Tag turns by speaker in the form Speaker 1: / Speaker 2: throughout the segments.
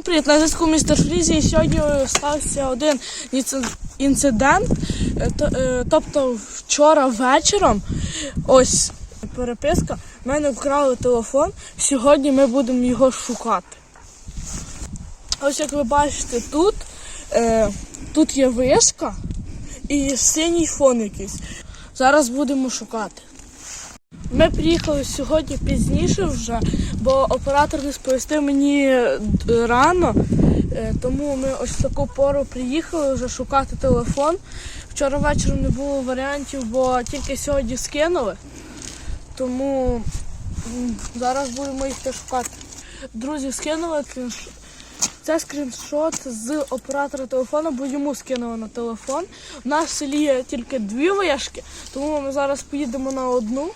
Speaker 1: Всім привіт, на зв'язку містер Фрізі. І сьогодні стався один інцидент. Е, е, Тобто вчора вечором, ось переписка, в мене вкрали телефон. Сьогодні ми будемо його шукати. Ось як ви бачите, тут, е, тут є вишка і синій фон якийсь. Зараз будемо шукати. Ми приїхали сьогодні пізніше вже, бо оператор не сповістив мені е, рано, е, тому ми ось в таку пору приїхали вже шукати телефон. Вчора вечором не було варіантів, бо тільки сьогодні скинули. Тому зараз будемо їх шукати. Друзі, скинули це скріншот з оператора телефону, бо йому скинули на телефон. У нас в селі є тільки дві вишки, тому ми зараз поїдемо на одну.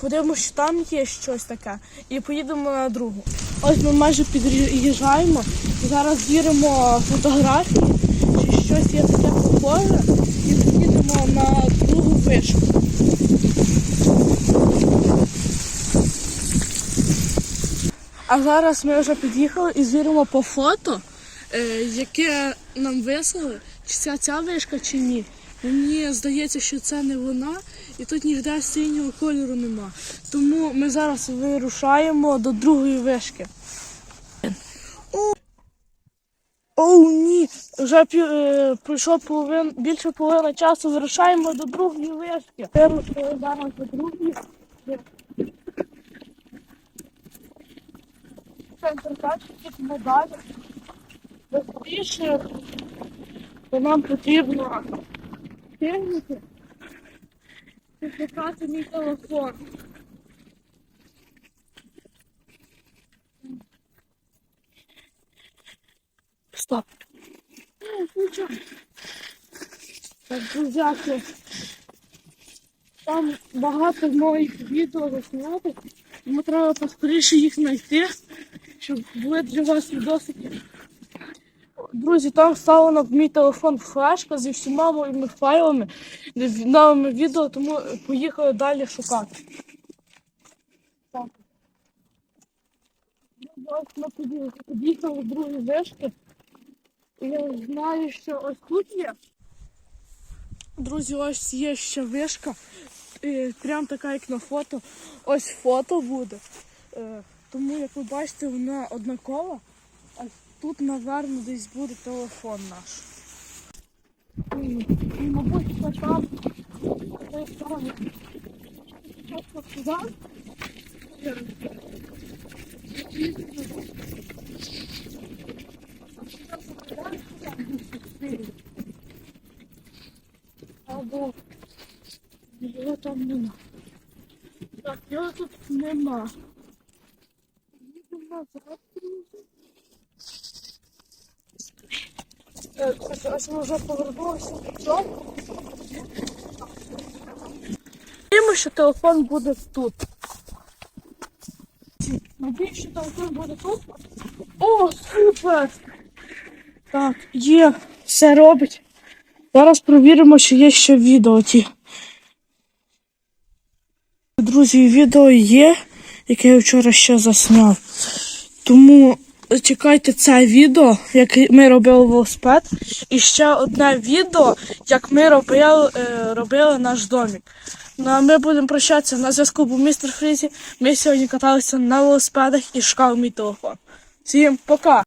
Speaker 1: Подивимося, що там є щось таке, і поїдемо на другу. Ось ми майже під'їжджаємо. Зараз віримо фотографії, чи щось є таке похоже, і поїдемо на другу вишку. А зараз ми вже під'їхали і звіримо по фото, е, яке нам вислали, чи це ця вишка, чи ні. Мені здається, що це не вона, і тут ніде синього кольору нема. Тому ми зараз вирушаємо до другої вишки. Оу, ні! Вже пів, е, пройшло половин, більше половини часу, вирушаємо до другої вишки. Вирушили зараз до другої. Центр тачки, медалі. Більше, то нам потрібно техніки і шукати мій телефон. Стоп. Так, друзяки, там багато моїх відео засняти, тому треба поскоріше їх знайти, щоб були для вас відосики. Друзі, там вставлено в мій телефон флешка зі всіма моїми файлами, новими відео, тому поїхали далі шукати. Так. Ми під'їхали- до другої вишки. Я знаю, що ось тут є. Друзі, ось є ще вишка. Прям така, як на фото. Ось фото буде. Е, Тому, як ви бачите, вона однакова. Тут, напевно, десь буде телефон наш. І, мабуть. Просто туди. Або його там нема. Так, його тут нема. Їдемо назад, друзі. Ось, ось ми вже повернулися додому. Думаю, що телефон буде тут. Надіюсь, що телефон буде тут. О, супер! Так, є, все робить. Зараз провіримо, чи є ще відео ті. Друзі, відео є, яке я вчора ще засняв. Тому чекайте це відео, як ми робили велосипед. І ще одне відео, як ми робили, е, робили наш домик. Ну а ми будемо прощатися на зв'язку був містер Фрізі. Ми сьогодні каталися на велосипедах і шукали мій телефон. Всім пока!